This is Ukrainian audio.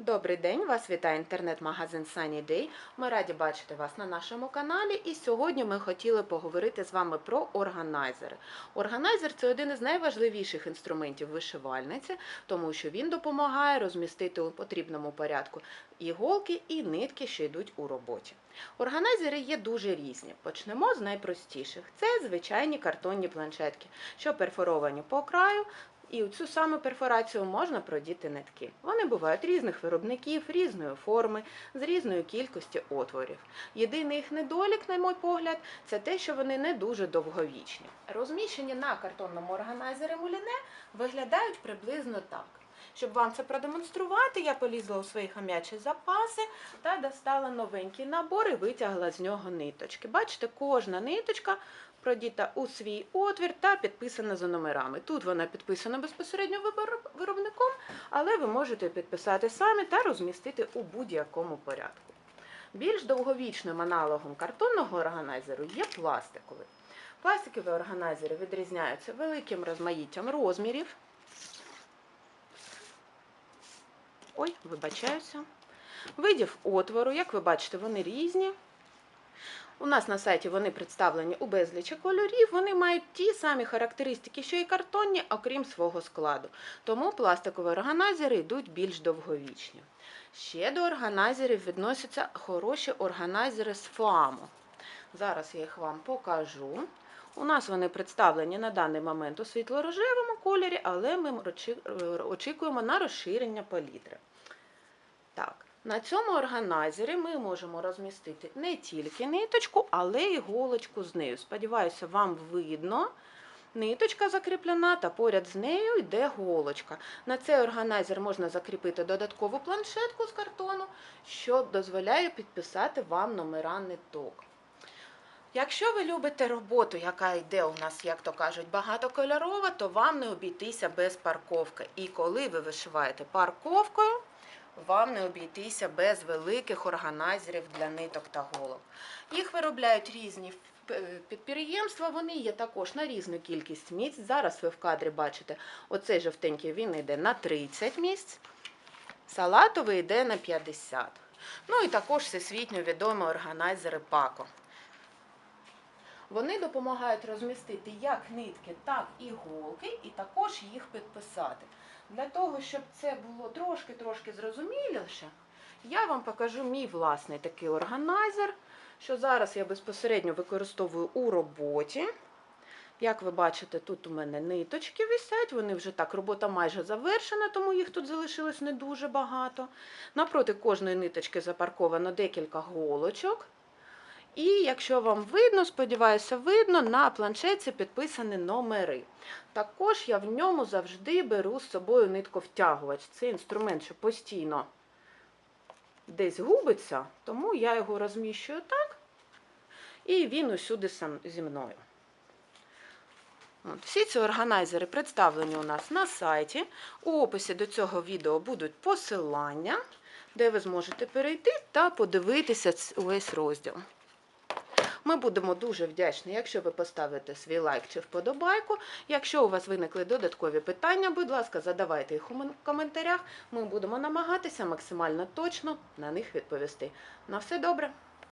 Добрий день, вас вітає інтернет-магазин Sunny Day. Ми раді бачити вас на нашому каналі. І сьогодні ми хотіли поговорити з вами про органайзери. Органайзер це один із найважливіших інструментів вишивальниці, тому що він допомагає розмістити у потрібному порядку іголки і нитки, що йдуть у роботі. Органайзери є дуже різні. Почнемо з найпростіших. Це звичайні картонні планшетки, що перфоровані по краю, і у цю саму перфорацію можна продіти нитки. Вони бувають різних виробників, різної форми, з різної кількості отворів. Єдиний їх недолік, на мій погляд, це те, що вони не дуже довговічні. Розміщені на картонному органайзері муліне виглядають приблизно так. Щоб вам це продемонструвати, я полізла у свої хам'ячі запаси та достала новенький набор і витягла з нього ниточки. Бачите, кожна ниточка продіта у свій отвір та підписана за номерами. Тут вона підписана безпосередньо виробником, але ви можете підписати самі та розмістити у будь-якому порядку. Більш довговічним аналогом картонного органайзеру є пластиковий. Пластикові органайзери відрізняються великим розмаїттям розмірів. Ой, вибачаюся. Видів отвору, як ви бачите, вони різні. У нас на сайті вони представлені у безлічі кольорів. Вони мають ті самі характеристики, що і картонні, окрім свого складу. Тому пластикові органайзери йдуть більш довговічні. Ще до органайзерів відносяться хороші органайзери з фоаму. Зараз я їх вам покажу. У нас вони представлені на даний момент у світло-рожевому кольорі, але ми очікуємо на розширення палітри. Так, на цьому органайзері ми можемо розмістити не тільки ниточку, але й голочку з нею. Сподіваюся, вам видно. Ниточка закріплена та поряд з нею йде голочка. На цей органайзер можна закріпити додаткову планшетку з картону, що дозволяє підписати вам номера ниток. Якщо ви любите роботу, яка йде у нас, як то кажуть, багатокольорова, то вам не обійтися без парковки. І коли ви вишиваєте парковкою, вам не обійтися без великих органайзерів для ниток та голок. Їх виробляють різні е, підприємства, вони є також на різну кількість місць. Зараз ви в кадрі бачите, оцей жовтенький він йде на 30 місць, салатовий йде на 50. Ну і також всесвітньо відомі органайзери Пако. Вони допомагають розмістити як нитки, так і голки, і також їх підписати. Для того, щоб це було трошки-трошки зрозуміліше, я вам покажу мій власний такий органайзер, що зараз я безпосередньо використовую у роботі. Як ви бачите, тут у мене ниточки висять, вони вже так, робота майже завершена, тому їх тут залишилось не дуже багато. Напроти кожної ниточки запарковано декілька голочок. І якщо вам видно, сподіваюся, видно, на планшеті підписані номери. Також я в ньому завжди беру з собою нитковтягувач. Це інструмент, що постійно десь губиться, тому я його розміщую так, і він усюди сам зі мною. От, всі ці органайзери представлені у нас на сайті. У описі до цього відео будуть посилання, де ви зможете перейти та подивитися увесь розділ. Ми будемо дуже вдячні, якщо ви поставите свій лайк чи вподобайку. Якщо у вас виникли додаткові питання, будь ласка, задавайте їх у коментарях. Ми будемо намагатися максимально точно на них відповісти. На все добре!